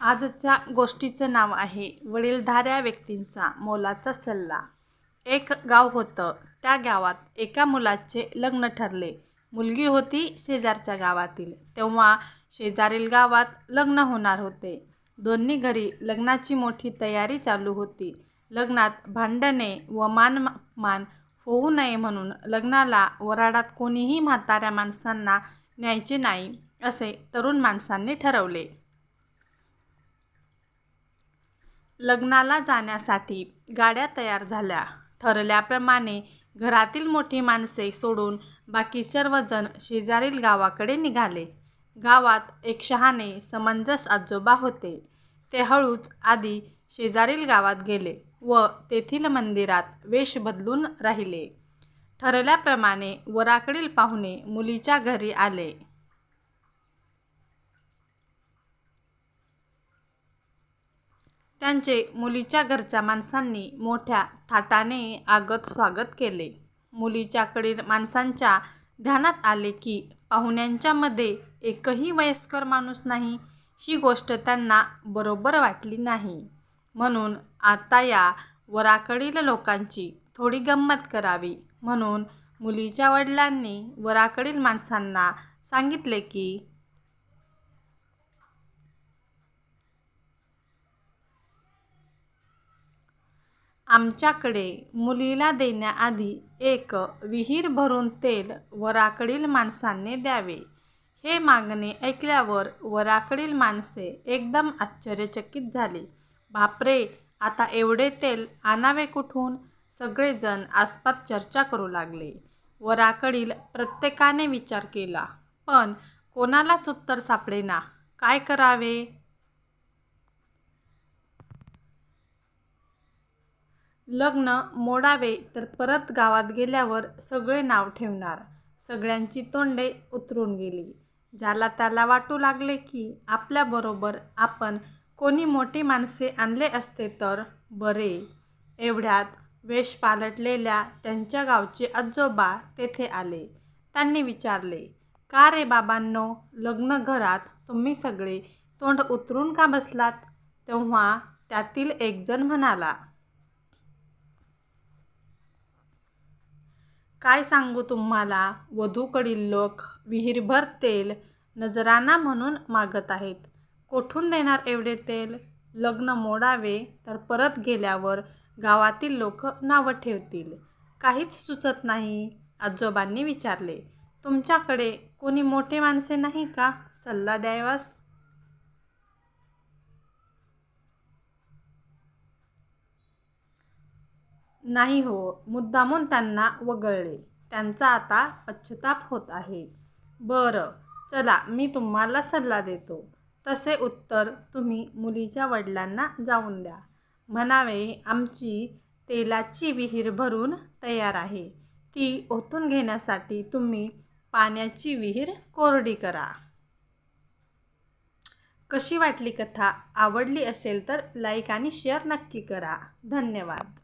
आजच्या गोष्टीचं नाव आहे वडीलधाऱ्या व्यक्तींचा मोलाचा सल्ला. एक गाव होतं. त्या गावात एका मुलाचे लग्न ठरले. मुलगी होती शेजारच्या गावातील. तेव्हा शेजारील गावात लग्न होणार होते. दोन्ही घरी लग्नाची मोठी तयारी चालू होती. लग्नात भांडणे व मानमान होऊ नये म्हणून लग्नाला वराडात कोणीही म्हाताऱ्या माणसांना न्यायचे नाही असे तरुण माणसांनी ठरवले. लग्नाला जाण्यासाठी गाड्या तयार झाल्या. ठरल्याप्रमाणे घरातील मोठी माणसे सोडून बाकी सर्वजण शेजारील गावाकडे निघाले. गावात एक शहाणे समंजस आजोबा होते. ते हळूच आधी शेजारील गावात गेले व तेथील मंदिरात वेश बदलून राहिले. ठरल्याप्रमाणे वराकडील पाहुणे मुलीच्या घरी आले. त्यांचे मुलीच्या घरच्या माणसांनी मोठ्या थाटाने आगत स्वागत केले. मुलीच्याकडील माणसांच्या ध्यानात आले की पाहुण्यांच्यामध्ये एकही वयस्कर माणूस नाही ही गोष्ट त्यांना बरोबर वाटली नाही. म्हणून आता या वराकडील लोकांची थोडी गंमत करावी. म्हणून मुलीच्या वडिलांनी वराकडील माणसांना सांगितले की आमच्याकडे मुलीला देण्याआधी एक विहीर भरून तेल वराकडील माणसांनी द्यावे. हे मागणे ऐकल्यावर वराकडील माणसे एकदम आश्चर्यचकित झाली. बापरे आता एवढे तेल आणावे कुठून? सगळेजण आसपास चर्चा करू लागले. वराकडील प्रत्येकाने विचार केला पण कोणालाच उत्तर सापडेना. काय करावे? लग्न मोडावे तर परत गावात गेल्यावर सगळे नाव ठेवणार. सगळ्यांची तोंडे उतरून गेली. ज्याला त्याला वाटू लागले की आपल्याबरोबर आपण कोणी मोठी माणसे आणले असते तर बरे. एवढ्यात वेश पालटलेल्या त्यांच्या गावचे आजोबा तेथे आले. त्यांनी विचारले का रे बाबांनो लग्न घरात तुम्ही सगळे तोंड उतरून का बसलात? तेव्हा त्यातील एकजण म्हणाला काय सांगू तुम्हाला? वधूकडील लोक विहीरभर तेल नजराणा म्हणून मागत आहेत. कोठून देणार एवढे तेल? लग्न मोडावे तर परत गेल्यावर गावातील लोक नावं ठेवतील. काहीच सुचत नाही आजोबांनी विचारले. तुमच्याकडे कोणी मोठे माणसे नाही का? सल्ला द्यावास? नाही हो. मुद्दामून त्यांना वगळले. त्यांचा आता पश्चाताप होत आहे. बरं चला मी तुम्हाला सल्ला देतो. तसे उत्तर तुम्ही मुलीच्या वडिलांना जाऊन द्या. म्हणावे आमची तेलाची विहीर भरून तयार आहे. ती ओतून घेण्यासाठी तुम्ही पाण्याची विहीर कोरडी करा. कशी वाटली कथा? आवडली असेल तर लाईक आणि शेअर नक्की करा. धन्यवाद.